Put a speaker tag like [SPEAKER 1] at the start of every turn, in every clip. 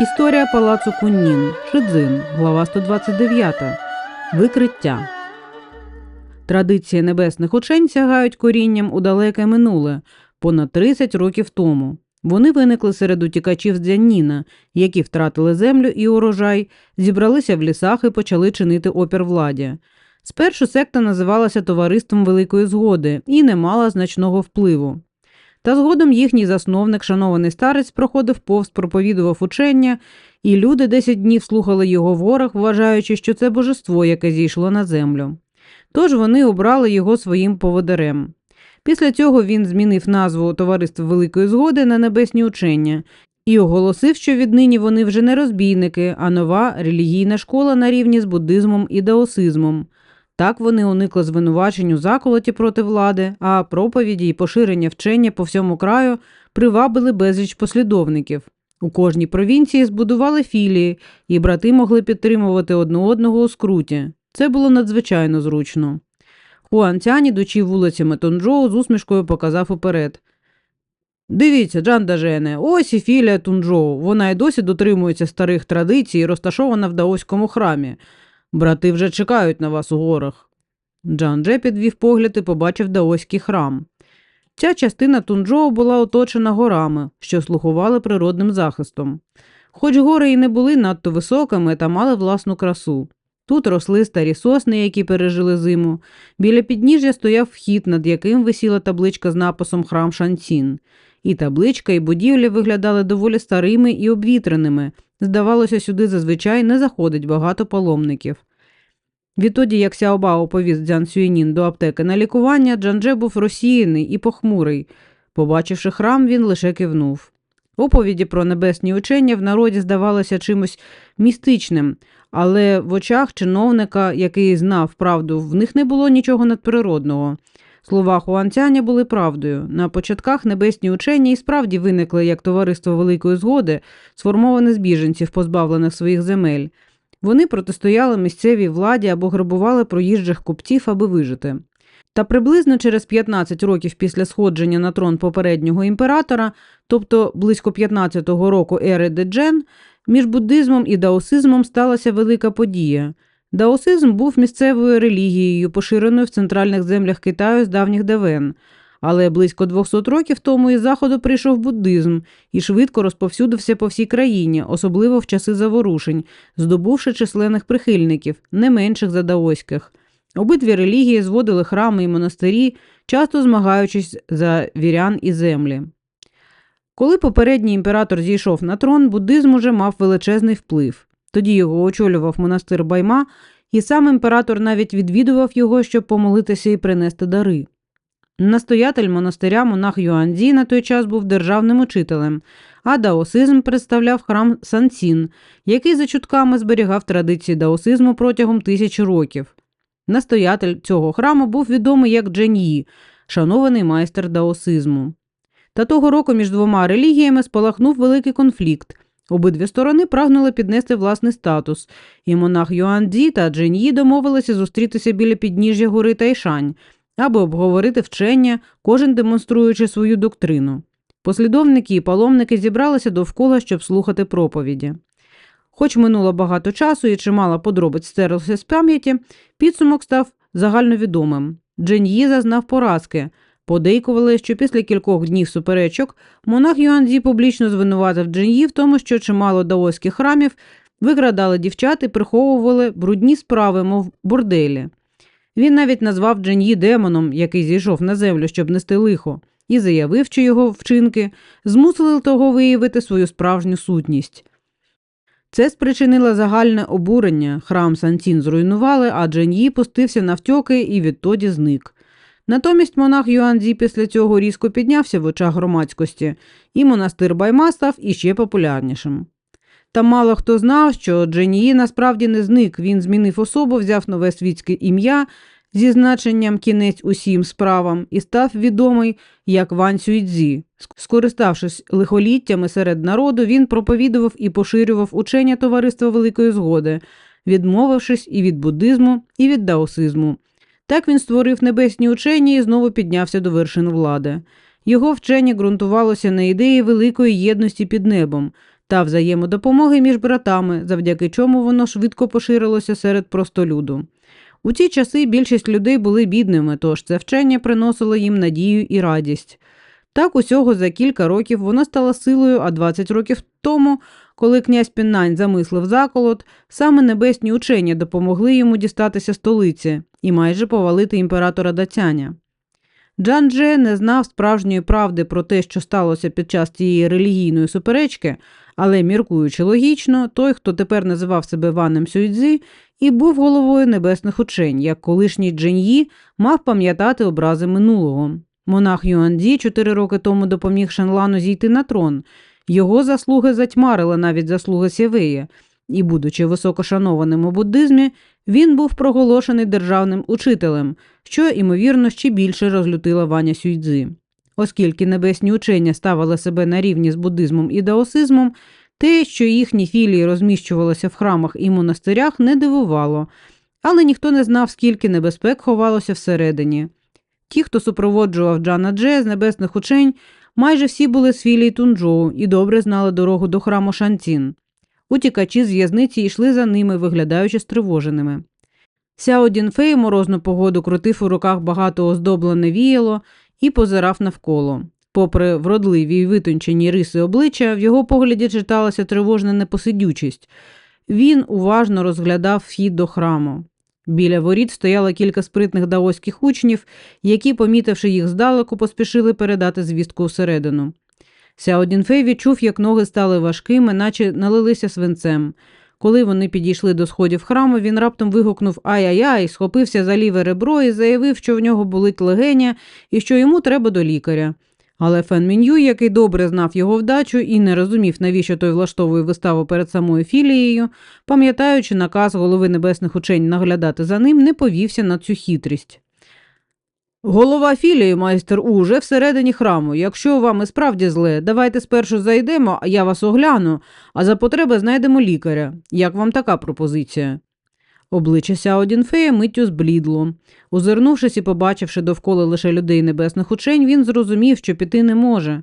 [SPEAKER 1] Історія палацу Куннін. Шидзин. Глава 129. Викриття. Традиції небесних учень сягають корінням у далеке минуле понад 30 років тому. Вони виникли серед утікачів з Дзяніна, які втратили землю і урожай, зібралися в лісах і почали чинити опір владі. Спершу секта називалася Товариством Великої Згоди і не мала значного впливу. Та згодом їхній засновник, шанований старець, проходив повз, проповідував учення, і люди 10 днів слухали його ворог, вважаючи, що це божество, яке зійшло на землю. Тож вони обрали його своїм поводарем. Після цього він змінив назву Товариства Великої Згоди на небесні учення і оголосив, що віднині вони вже не розбійники, а нова релігійна школа на рівні з буддизмом і даосизмом. Так вони уникли звинувачень у заколоті проти влади, а проповіді і поширення вчення по всьому краю привабили безліч послідовників. У кожній провінції збудували філії, і брати могли підтримувати одне одного у скруті. Це було надзвичайно зручно. Хуан Цянь, ідучи вулицями Тунджоу, з усмішкою показав уперед. Дивіться, Джан Дажене, ось і філія Тунджоу. Вона й досі дотримується старих традицій і розташована в даоському храмі. Брати вже чекають на вас у горах. Джан Дже підвів погляд і побачив даоський храм. Ця частина Тунджоу була оточена горами, що слугували природним захистом. Хоч гори і не були надто високими та мали власну красу. Тут росли старі сосни, які пережили зиму. Біля підніжжя стояв вхід, над яким висіла табличка з написом Храм Шанцін. І табличка, і будівлі виглядали доволі старими і обвітреними. Здавалося, сюди зазвичай не заходить багато паломників. Відтоді, як Сяобао повіз Дзян Сюєнін до аптеки на лікування, Джандже був розсіяний і похмурий. Побачивши храм, він лише кивнув. Оповіді про небесні учення в народі здавалося чимось містичним, але в очах чиновника, який знав правду, в них не було нічого надприродного. Слова Хуанцяня були правдою. На початках небесні учення і справді виникли як товариство Великої Згоди, сформоване з біженців, позбавлених своїх земель. Вони протистояли місцевій владі або грабували проїжджих купців, аби вижити. Та приблизно через 15 років після сходження на трон попереднього імператора, тобто близько 15-го року ери Деджен, між буддизмом і даосизмом сталася велика подія. Даосизм був місцевою релігією, поширеною в центральних землях Китаю з давніх давен. Але близько 200 років тому із заходу прийшов буддизм і швидко розповсюдився по всій країні, особливо в часи заворушень, здобувши численних прихильників, не менших за даоських. Обидві релігії зводили храми і монастирі, часто змагаючись за вірян і землі. Коли попередній імператор зійшов на трон, буддизм уже мав величезний вплив. Тоді його очолював монастир Байма, і сам імператор навіть відвідував його, щоб помолитися і принести дари. Настоятель монастиря монах Юанзі на той час був державним учителем, а даосизм представляв храм Санцін, який за чутками зберігав традиції даосизму протягом тисячі років. Настоятель цього храму був відомий як Джен'ї, шанований майстер даосизму. Та того року між двома релігіями спалахнув великий конфлікт. Обидві сторони прагнули піднести власний статус, і монах Юанзі та Джен'ї домовилися зустрітися біля підніжжя гори Тайшань, аби обговорити вчення, кожен демонструючи свою доктрину. Послідовники і паломники зібралися довкола, щоб слухати проповіді. Хоч минуло багато часу і чимало подробиць стерлося з пам'яті, підсумок став загальновідомим. Джен'ї зазнав поразки. Подейкували, що після кількох днів суперечок монах Юанзі публічно звинуватив Джен'ї в тому, що чимало даоських храмів викрадали дівчат і приховували брудні справи, мов борделі. Він навіть назвав Джен'ї демоном, який зійшов на землю, щоб нести лихо, і заявив, що його вчинки змусили того виявити свою справжню сутність. Це спричинило загальне обурення. Храм Санцін зруйнували, а Джен'ї пустився навтьоки і відтоді зник. Натомість монах Юанзі після цього різко піднявся в очах громадськості, і монастир Байма став іще популярнішим. Та мало хто знав, що Дженії насправді не зник, він змінив особу, взяв нове світське ім'я зі значенням кінець усім справам і став відомий як Ван Сюйцзі. Скориставшись лихоліттями серед народу, він проповідував і поширював учення Товариства Великої Згоди, відмовившись і від буддизму, і від даосизму. Так він створив небесні учені і знову піднявся до вершин влади. Його вчення ґрунтувалося на ідеї великої єдності під небом. та взаємодопомоги між братами, завдяки чому воно швидко поширилося серед простолюду. У ті часи більшість людей були бідними, тож це вчення приносило їм надію і радість. Так усього за кілька років воно стало силою, а 20 років тому, коли князь Піннань замислив заколот, саме небесні учені допомогли йому дістатися столиці і майже повалити імператора Дацяня. Джан Дже не знав справжньої правди про те, що сталося під час цієї релігійної суперечки, але, міркуючи логічно, той, хто тепер називав себе Ванем Сюйдзі, і був головою небесних учень, як колишній Джен'ї мав пам'ятати образи минулого. Монах Юанді чотири роки тому допоміг Шенлану зійти на трон. Його заслуги затьмарили навіть заслуги Сєвея, і, будучи високошанованим у буддизмі, він був проголошений державним учителем, що, ймовірно, ще більше розлютила Ваня Сюйдзи. Оскільки небесні учення ставили себе на рівні з буддизмом і даосизмом, те, що їхні філії розміщувалися в храмах і монастирях, не дивувало, але ніхто не знав, скільки небезпек ховалося всередині. Ті, хто супроводжував Джана Дже з небесних учень, майже всі були з філії Тунджоу і добре знали дорогу до храму Шанцін. Утікачі з в'язниці йшли за ними, виглядаючи стривоженими. Сяо Дінфей морозну погоду крутив у руках багато оздоблене віяло і позирав навколо. Попри вродливі й витончені риси обличчя, в його погляді читалася тривожна непосидючість. Він уважно розглядав вхід до храму. Біля воріт стояло кілька спритних даоських учнів, які, помітивши їх здалеку, поспішили передати звістку всередину. Сяо Дінфей відчув, як ноги стали важкими, наче налилися свинцем. Коли вони підійшли до сходів храму, він раптом вигукнув Ай-ай-ай, схопився за ліве ребро і заявив, що в нього болить легеня і що йому треба до лікаря. Але Фен Мін'ю, який добре знав його вдачу і не розумів, навіщо той влаштовує виставу перед самою філією, пам'ятаючи наказ голови небесних учень наглядати за ним, не повівся на цю хитрість. Голова філії, майстер У, уже всередині храму. Якщо вам і справді зле, давайте спершу зайдемо, а я вас огляну, а за потреби знайдемо лікаря. Як вам така пропозиція? Обличчя Сяо Дінфея миттю зблідло. Озирнувшись і побачивши довкола лише людей небесних учень, він зрозумів, що піти не може.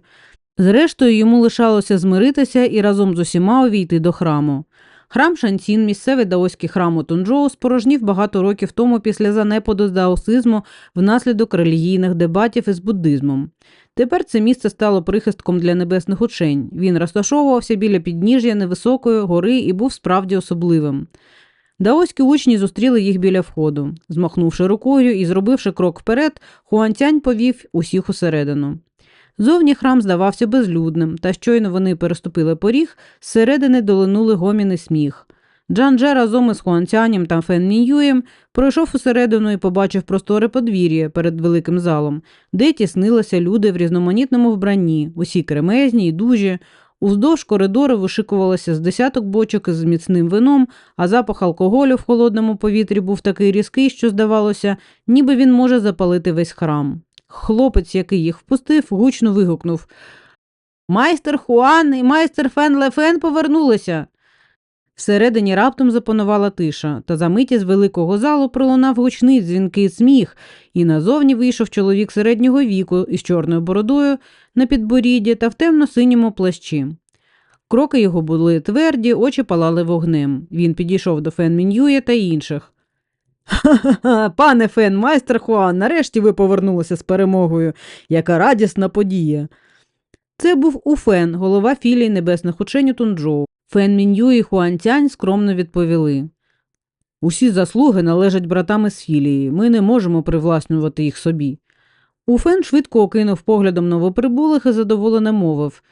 [SPEAKER 1] Зрештою, йому лишалося змиритися і разом з усіма увійти до храму. Храм Шанцін, місцевий даоський храм у Тунджоу, спорожнів багато років тому після занепаду даосизму внаслідок релігійних дебатів із буддизмом. Тепер це місце стало прихистком для небесних учень. Він розташовувався біля підніжжя невисокої гори і був справді особливим. Даоські учні зустріли їх біля входу. Змахнувши рукою і зробивши крок вперед, Хуантянь повів усіх усередину. Зовні храм здавався безлюдним, та щойно вони переступили поріг, зсередини долинули гомін і сміх. Джан-Дже разом із Хуантянем та Фен Мін'юєм пройшов усередину і побачив просторе подвір'я перед великим залом, де тіснилися люди в різноманітному вбранні, усі кремезні й дужі. Уздовж коридору вишикувалося з десяток бочок із міцним вином, а запах алкоголю в холодному повітрі був такий різкий, що, здавалося, ніби він може запалити весь храм. Хлопець, який їх впустив, гучно вигукнув Майстер Хуан і майстер Фен Лефен повернулися. Всередині раптом запанувала тиша, та за миті з великого залу пролунав гучний дзвінкий сміх, і назовні вийшов чоловік середнього віку із чорною бородою на підборідді та в темно-синьому плащі. Кроки його були тверді, очі палали вогнем. Він підійшов до Фен Мін'юя та інших. Ха-ха-ха, пане Фен, майстер Хуан, нарешті ви повернулися з перемогою. Яка радісна подія. Це був Уфен, голова філії небесних учень у Тунджоу. Фен Мін'ю і Хуан Тянь скромно відповіли. Усі заслуги належать братам із філії, ми не можемо привласнювати їх собі. Уфен швидко окинув поглядом новоприбулих і задоволено мовив.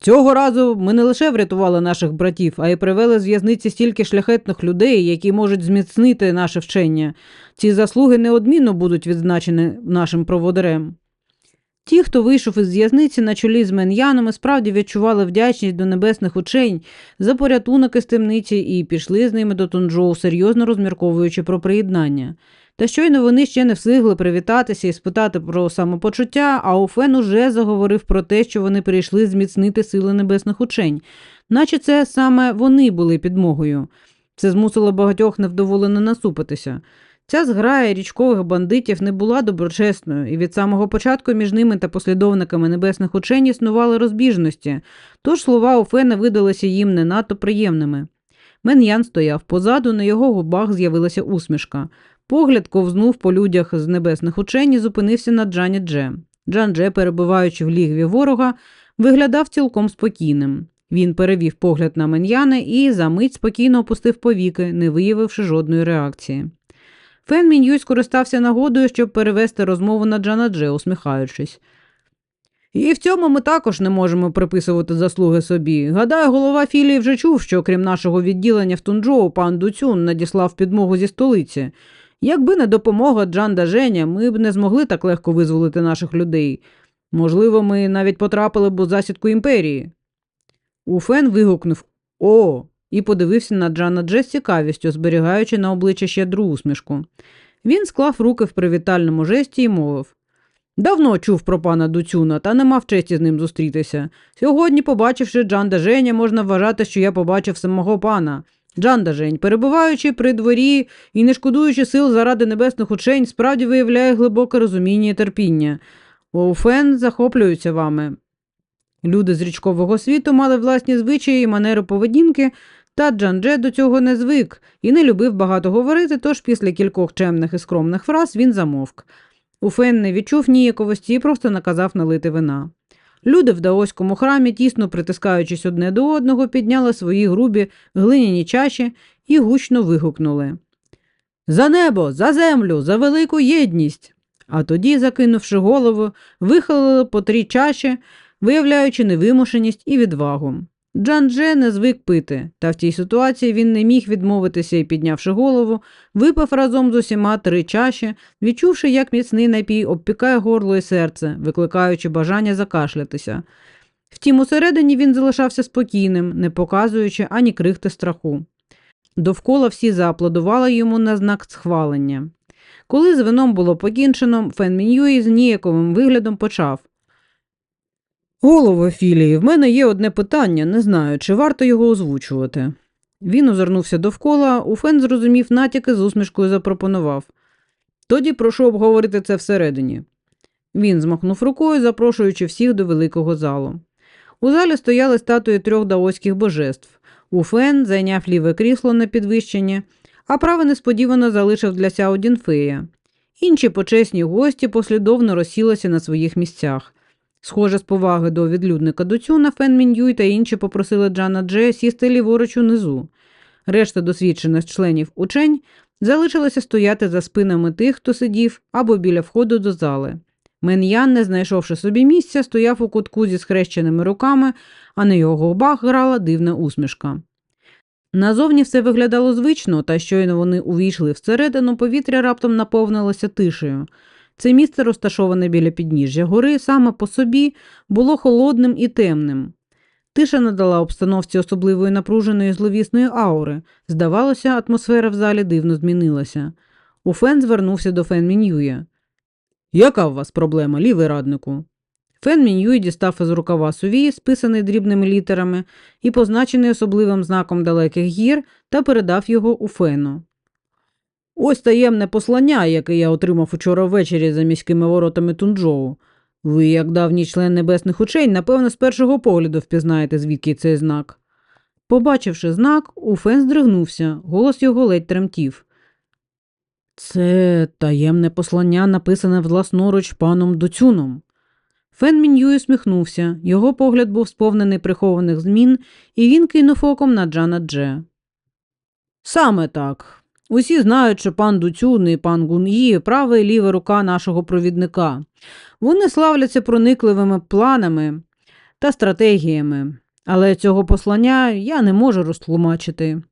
[SPEAKER 1] Цього разу ми не лише врятували наших братів, а й привели з в'язниці стільки шляхетних людей, які можуть зміцнити наше вчення. Ці заслуги неодмінно будуть відзначені нашим проводарем. Ті, хто вийшов із в'язниці на чолі з Мен'яном, справді відчували вдячність до небесних учень за порятунок із темниці і пішли з ними до Тунджоу, серйозно розмірковуючи про приєднання. Та щойно вони ще не встигли привітатися і спитати про самопочуття, а Офен уже заговорив про те, що вони прийшли зміцнити сили небесних учень, наче це саме вони були підмогою. Це змусило багатьох невдоволено насупитися. Ця зграя річкових бандитів не була доброчесною, і від самого початку між ними та послідовниками небесних учень існували розбіжності, тож слова Офена видалися їм не надто приємними. Мен'ян стояв позаду, на його губах з'явилася усмішка. Погляд ковзнув по людях з небесних учень і зупинився на Джані Дже. Джан Дже, перебуваючи в лігві ворога, виглядав цілком спокійним. Він перевів погляд на Мен'яна і за мить спокійно опустив повіки, не виявивши жодної реакції. Фен Мін'юй скористався нагодою, щоб перевести розмову на Джана Дже, усміхаючись. І в цьому ми також не можемо приписувати заслуги собі. Гадаю, голова філії вже чув, що крім нашого відділення в Тунджоу, пан Дуцюн надіслав підмогу зі столиці. Якби не допомога Джанда Женя, ми б не змогли так легко визволити наших людей. Можливо, ми навіть потрапили б у засідку імперії. Уфен вигукнув О. і подивився на Джана Дже з цікавістю, зберігаючи на обличчя щедру усмішку. Він склав руки в привітальному жесті і мовив Давно чув про пана Дуцюна, та не мав честі з ним зустрітися. Сьогодні, побачивши Джанда Женя, можна вважати, що я побачив самого пана. Джанда Жень, перебуваючи при дворі і не шкодуючи сил заради небесних учень, справді виявляє глибоке розуміння і терпіння. Оуфен захоплюються вами. Люди з річкового світу мали власні звичаї і манери поведінки, та Джандже до цього не звик і не любив багато говорити, тож після кількох чемних і скромних фраз він замовк. Уфен не відчув ніяковості і просто наказав налити вина. Люди в даоському храмі, тісно притискаючись одне до одного, підняли свої грубі глиняні чаші і гучно вигукнули За небо, за землю, за велику єдність. А тоді, закинувши голову, вихилили по три чаші, виявляючи невимушеність і відвагу. Джан Дже не звик пити, та в цій ситуації він не міг відмовитися і, піднявши голову, випив разом з усіма три чаші, відчувши, як міцний напій обпікає горло і серце, викликаючи бажання закашлятися. Втім, усередині він залишався спокійним, не показуючи ані крихти страху. Довкола всі зааплодували йому на знак схвалення. Коли з вином було покінчено, Фен Мін'юї з ніяковим виглядом почав. Голово філії, в мене є одне питання, не знаю, чи варто його озвучувати. Він озирнувся довкола, Уфен зрозумів натяки з усмішкою запропонував. Тоді прошу обговорити це всередині. Він змахнув рукою, запрошуючи всіх до великого залу. У залі стояли статуї трьох даоських божеств. Уфен зайняв ліве крісло на підвищення, а праве несподівано залишив для Сяо Дінфея. Інші почесні гості послідовно розсілися на своїх місцях. Схоже, з поваги до відлюдника Дуцюна, Фен Мін'юй та інші попросили Джана Дже сісти ліворуч унизу. Решта досвідчених членів учень залишилася стояти за спинами тих, хто сидів або біля входу до зали. Мен'ян, не знайшовши собі місця, стояв у кутку зі схрещеними руками, а на його губах грала дивна усмішка. Назовні все виглядало звично, та щойно вони увійшли всередину, повітря раптом наповнилося тишею. Це місце, розташоване біля підніжжя гори, саме по собі було холодним і темним. Тиша надала обстановці особливої напруженої зловісної аури. Здавалося, атмосфера в залі дивно змінилася. Уфен звернувся до Фен Мін'юя. Яка у вас проблема, лівий раднику? Фен Мін'юй дістав із рукава сувій, списаний дрібними літерами і позначений особливим знаком далеких гір, та передав його Уфену. Ось таємне послання, яке я отримав учора ввечері за міськими воротами Тунджоу. Ви, як давній член небесних учень, напевно, з першого погляду впізнаєте, звідки цей знак. Побачивши знак, Уфен здригнувся, голос його ледь тремтів. Це таємне послання, написане власноруч паном Доцюном. Фен Мін'юй усміхнувся, його погляд був сповнений прихованих змін, і він кинув оком на Джана Дже. Саме так. Усі знають, що пан Дуцюн і пан Гун'ї права і ліва рука нашого провідника. Вони славляться проникливими планами та стратегіями, але цього послання я не можу розтлумачити.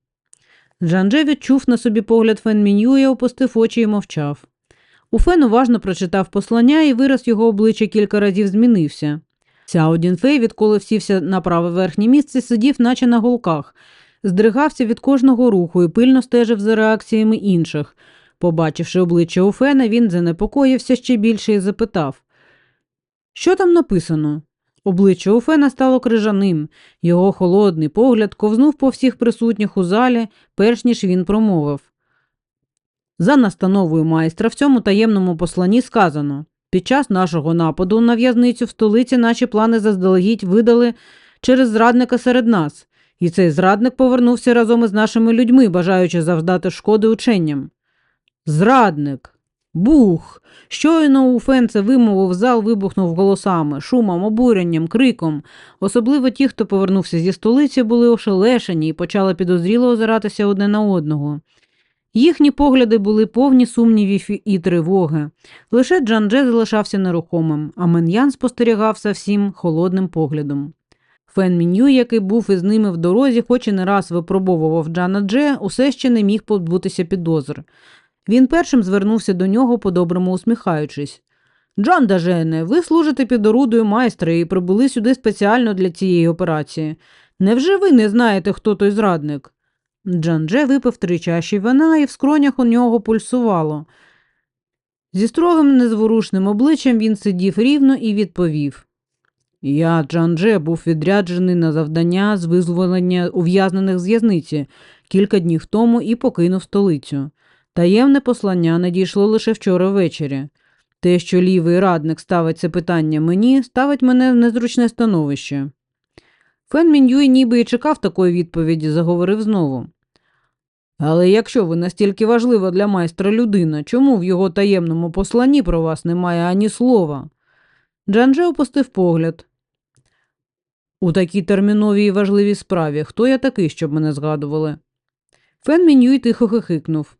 [SPEAKER 1] Джандже відчув на собі погляд Фен Мін'юя, опустив очі і мовчав. Уфен уважно прочитав послання, і вираз його обличчя кілька разів змінився. Сяо Дінфей, відколи всівся на праве верхнє місце, сидів, наче на голках, здригався від кожного руху і пильно стежив за реакціями інших. Побачивши обличчя Уфена, він занепокоївся ще більше і запитав Що там написано? Обличчя Уфена стало крижаним, його холодний погляд ковзнув по всіх присутніх у залі, перш ніж він промовив. За настановою майстра в цьому таємному посланні сказано під час нашого нападу на в'язницю в столиці наші плани заздалегідь видали через зрадника серед нас, і цей зрадник повернувся разом із нашими людьми, бажаючи завдати шкоди ученням. Зрадник. Бух! Щойно у Фен це вимовив зал, вибухнув голосами, шумом, обуренням, криком. Особливо ті, хто повернувся зі столиці, були ошелешені і почали підозріло озиратися одне на одного. Їхні погляди були повні сумнівів і тривоги. Лише Джандже залишався нерухомим, а Мен'ян спостерігав за всім холодним поглядом. Фен Мін'ю, який був із ними в дорозі, хоч і не раз випробовував Джана Дже, усе ще не міг позбутися підозр. Він першим звернувся до нього, по-доброму усміхаючись. Джан Дажене, ви служите під орудою майстра і прибули сюди спеціально для цієї операції. Невже ви не знаєте, хто той зрадник? Джандже випив три чаші вина, і в скронях у нього пульсувало. Зі строгим незворушним обличчям він сидів рівно і відповів. Я, Джандже, був відряджений на завдання з визволення ув'язнених з в'язниці кілька днів тому і покинув столицю. Таємне послання надійшло лише вчора ввечері. Те, що лівий радник ставить це питання мені, ставить мене в незручне становище. Фен Мін'юй ніби і чекав такої відповіді, заговорив знову. Але якщо ви настільки важлива для майстра людина, чому в його таємному посланні про вас немає ані слова? Джанже опустив погляд. У такій терміновій і важливій справі хто я такий, щоб мене згадували? Фен Мін'юй тихо хихикнув.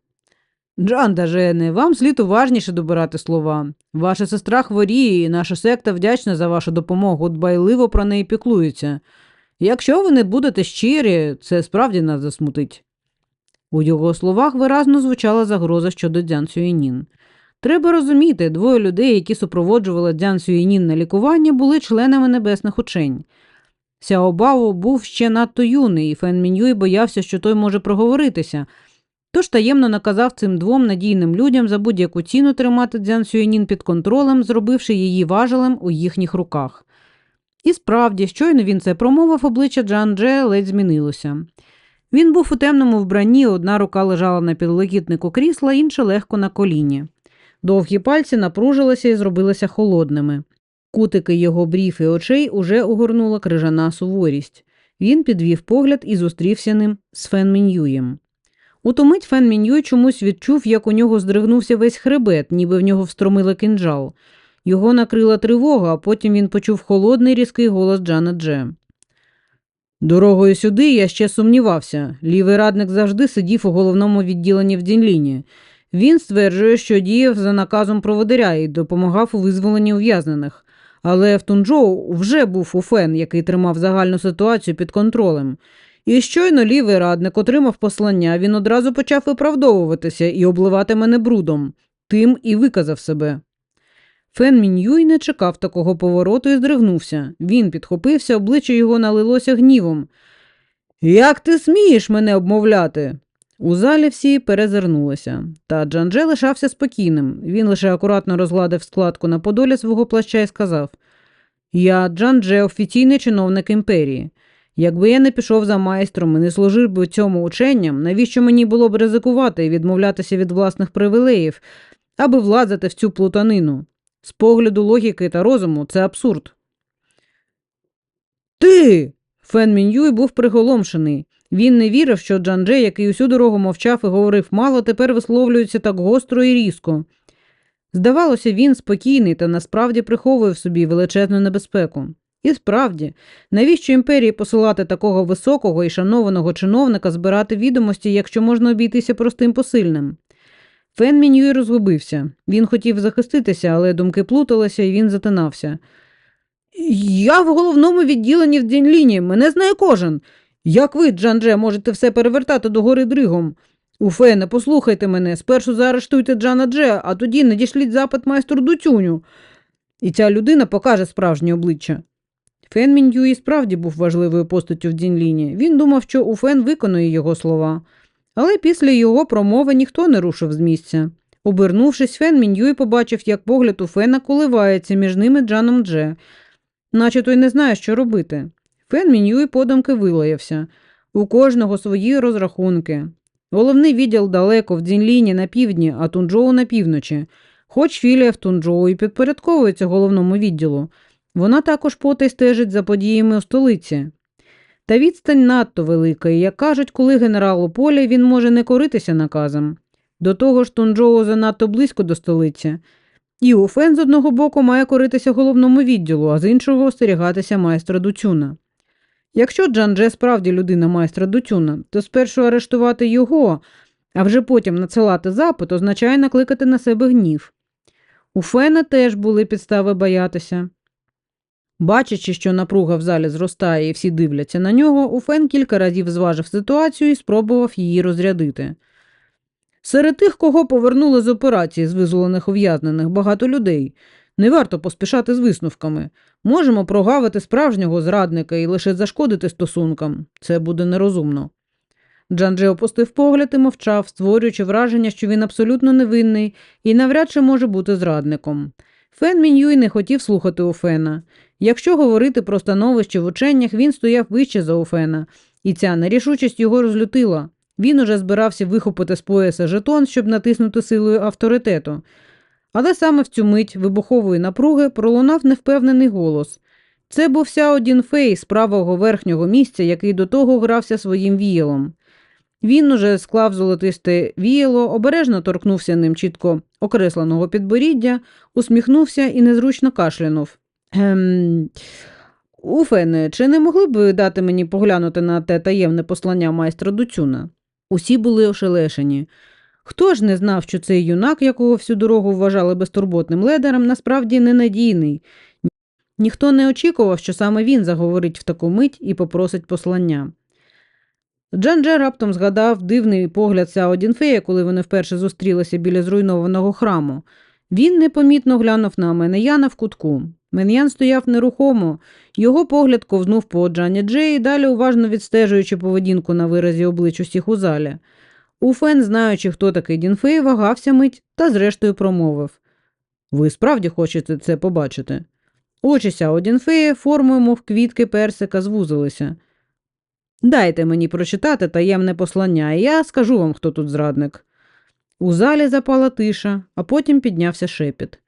[SPEAKER 1] Джан Дажене, вам слід уважніше добирати слова. Ваша сестра хворіє, і наша секта вдячна за вашу допомогу, дбайливо про неї піклується. Якщо ви не будете щирі, це справді нас засмутить. У його словах виразно звучала загроза щодо Дзян Сюєнін. Треба розуміти, двоє людей, які супроводжували Дзян Сюєнін на лікування, були членами небесних учень. Сяобао був ще надто юний, і Фен Мін'юй боявся, що той може проговоритися, тож таємно наказав цим двом надійним людям за будь-яку ціну тримати Дзян Сюєнін під контролем, зробивши її важелем у їхніх руках. І справді, щойно він це промовив, обличчя Джан Дже ледь змінилося. Він був у темному вбранні, одна рука лежала на підлокітнику крісла, інша легко на коліні. Довгі пальці напружилися і зробилися холодними. Кутики його брів і очей уже огорнула крижана суворість. Він підвів погляд і зустрівся ним з Фен Мін'юєм. У ту мить Фен Мін'юй чомусь відчув, як у нього здригнувся весь хребет, ніби в нього встромили кинджал. Його накрила тривога, а потім він почув холодний різкий голос Джана Дже. Дорогою сюди я ще сумнівався. Лівий радник завжди сидів у головному відділенні в Дінліні. Він стверджує, що діяв за наказом проводиря і допомагав у визволенні ув'язнених. Але в Тунджоу вже був Уфен, який тримав загальну ситуацію під контролем. І щойно лівий радник отримав послання, він одразу почав виправдовуватися і обливати мене брудом. Тим і виказав себе. Фен Мін'юй не чекав такого повороту і здригнувся. Він підхопився, обличчя його налилося гнівом. Як ти смієш мене обмовляти? У залі всі перезирнулися, та Джандже лишався спокійним. Він лише акуратно розгладив складку на подолі свого плаща і сказав Я Джандже, офіційний чиновник імперії. Якби я не пішов за майстром і не служив би цьому ученням, навіщо мені було б ризикувати і відмовлятися від власних привілеїв, аби влазити в цю плутанину? З погляду логіки та розуму це абсурд. Ти. Фен Мін'юй був приголомшений. Він не вірив, що Джандже, який усю дорогу мовчав і говорив мало, тепер висловлюється так гостро і різко. Здавалося, він спокійний та насправді приховує в собі величезну небезпеку. І справді, навіщо імперії посилати такого високого і шанованого чиновника збирати відомості, якщо можна обійтися простим посильним? Фен Мін'юй розгубився. Він хотів захиститися, але думки плуталися, і він затинався. Я в головному відділенні в Дінліні, мене знає кожен. Як ви, Джандже, можете все перевертати догори дригом? У Фене, послухайте мене, спершу заарештуйте Джана Дже, а тоді надішліть запит майстру Дуцюню. І ця людина покаже справжнє обличчя. Фен Мін'юй справді був важливою постаттю в Дінліні. Він думав, що Уфен виконує його слова. Але після його промови ніхто не рушив з місця. Обернувшись, Фен Мін'юй побачив, як погляд у Фена коливається між ними Джаном Дже, наче той не знає, що робити. Фен Мін'юй подумки вилаявся. У кожного свої розрахунки. Головний відділ далеко в Дзінліні на півдні, а Тунджоу на півночі. Хоч філія в Тунджоу і підпорядковується головному відділу, вона також потай стежить за подіями у столиці. Та відстань надто велика, і, як кажуть, коли генерал у полі, він може не коритися наказом. До того ж, Тунджоу занадто близько до столиці. І Уфен з одного боку має коритися головному відділу, а з іншого остерігатися майстра Дуцюна. Якщо Джандже справді людина майстра Дуцюна, то спершу арештувати його, а вже потім надсилати запит означає накликати на себе гнів. У Фена теж були підстави боятися. Бачачи, що напруга в залі зростає і всі дивляться на нього, Уфен кілька разів зважив ситуацію і спробував її розрядити. Серед тих, кого повернули з операції з визволених ув'язнених, багато людей. Не варто поспішати з висновками. Можемо прогавити справжнього зрадника і лише зашкодити стосункам. Це буде нерозумно. Джандже опустив погляд і мовчав, створюючи враження, що він абсолютно невинний і навряд чи може бути зрадником. Фен Мін'юй не хотів слухати Уфена. Якщо говорити про становище в ученнях, він стояв вище за Уфена, і ця нерішучість його розлютила. Він уже збирався вихопити з пояса жетон, щоб натиснути силою авторитету. Але саме в цю мить вибухової напруги пролунав невпевнений голос. Це був Сяо Дінфей з правого верхнього місця, який до того грався своїм віялом. Він уже склав золотисте віяло, обережно торкнувся ним чітко окресленого підборіддя, усміхнувся і незручно кашлянув. Ем... Уфене, чи не могли б ви дати мені поглянути на те таємне послання майстра Дуцюна? Усі були ошелешені. Хто ж не знав, що цей юнак, якого всю дорогу вважали безтурботним ледером, насправді ненадійний. Ніхто не очікував, що саме він заговорить в таку мить і попросить послання. Джан-Дже раптом згадав дивний погляд Сяо Дінфея, коли вони вперше зустрілися біля зруйнованого храму. Він непомітно глянув на Менеяна в кутку. Мен'ян стояв нерухомо, його погляд ковзнув по Джані Джей, далі уважно відстежуючи поведінку на виразі облич усіх у залі. Уфен, знаючи, хто такий Дінфей, вагався мить та зрештою промовив Ви справді хочете це побачити? Очі Сяо Дінфея формою, мов квітки персика, звузилися. Дайте мені прочитати таємне послання, і я скажу вам, хто тут зрадник. У залі запала тиша, а потім піднявся шепіт.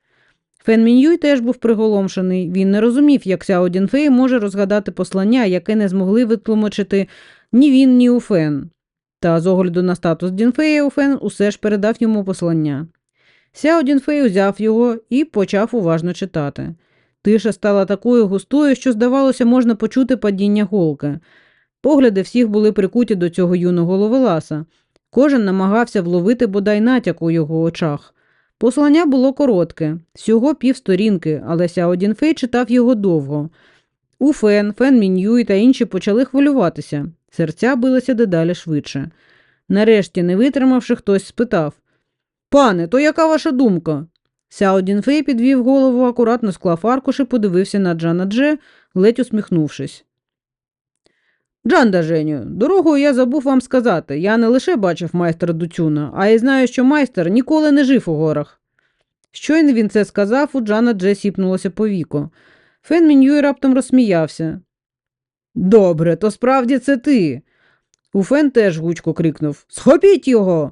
[SPEAKER 1] Фен Мін'юй теж був приголомшений. Він не розумів, як Сяо Дінфей може розгадати послання, яке не змогли витлумачити ні він, ні Уфен. Та з огляду на статус Дінфея Уфен усе ж передав йому послання. Сяо Дінфей узяв його і почав уважно читати. Тиша стала такою густою, що, здавалося, можна почути падіння голки. Погляди всіх були прикуті до цього юного ловеласа. Кожен намагався вловити бодай натяк у його очах. Послання було коротке, всього півсторінки, але Сяо Дінфей читав його довго. У Фен, Фен Мін'юй та інші почали хвилюватися. Серця билися дедалі швидше. Нарешті, не витримавши, хтось спитав Пане, то яка ваша думка? Сяо Дінфей підвів голову, акуратно склав аркуш і подивився на Джана Дже, ледь усміхнувшись. Джанда Женю, дорогою я забув вам сказати. Я не лише бачив майстра Дуцюна, а й знаю, що майстер ніколи не жив у горах. Щойно він це сказав, у Джана Дже сіпнулося по віку. Фен Мін'юй раптом розсміявся. Добре, то справді це ти. Уфен теж гучко крикнув Схопіть його.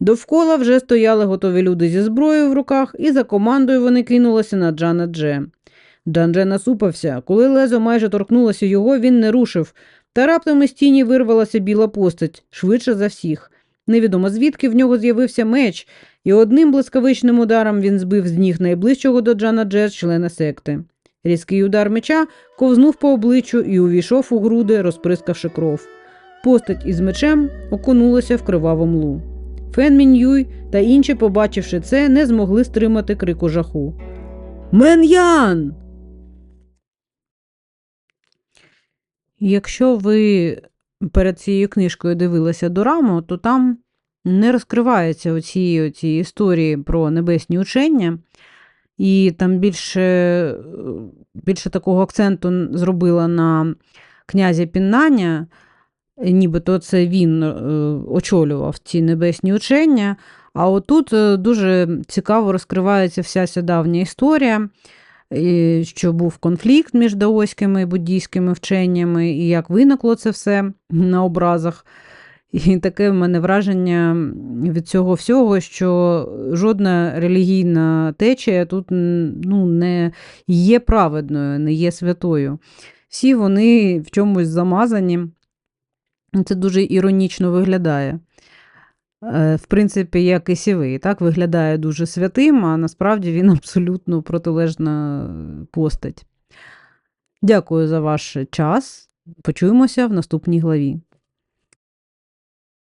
[SPEAKER 1] Довкола вже стояли готові люди зі зброєю в руках, і за командою вони кинулися на Джана Дже. Джан Дже насупався. Коли лезо майже торкнулося його, він не рушив, та раптом із тіні вирвалася біла постать, швидше за всіх. Невідомо звідки в нього з'явився меч, і одним блискавичним ударом він збив з ніг найближчого до Джана Дже члена секти. Різкий удар меча ковзнув по обличчю і увійшов у груди, розприскавши кров. Постать із мечем окунулася в криваву млу. Фен Мін'юй та інші, побачивши це, не змогли стримати крику жаху. Мен'ян! Якщо ви перед цією книжкою дивилися дораму, то там не розкриваються оці, оці історії про небесні учення, і там більше, більше такого акценту зробила на князя Піннання, нібито це він е, очолював ці небесні учення. А отут е, дуже цікаво розкривається вся ця давня історія що був конфлікт між даоськими і буддійськими вченнями, і як виникло це все на образах. І таке в мене враження від цього всього, що жодна релігійна течія тут ну, не є праведною, не є святою. Всі вони в чомусь замазані. Це дуже іронічно виглядає. Е, В принципі, як і сівий, так виглядає дуже святим, а насправді він абсолютно протилежна постать. Дякую за ваш час. Почуємося в наступній главі.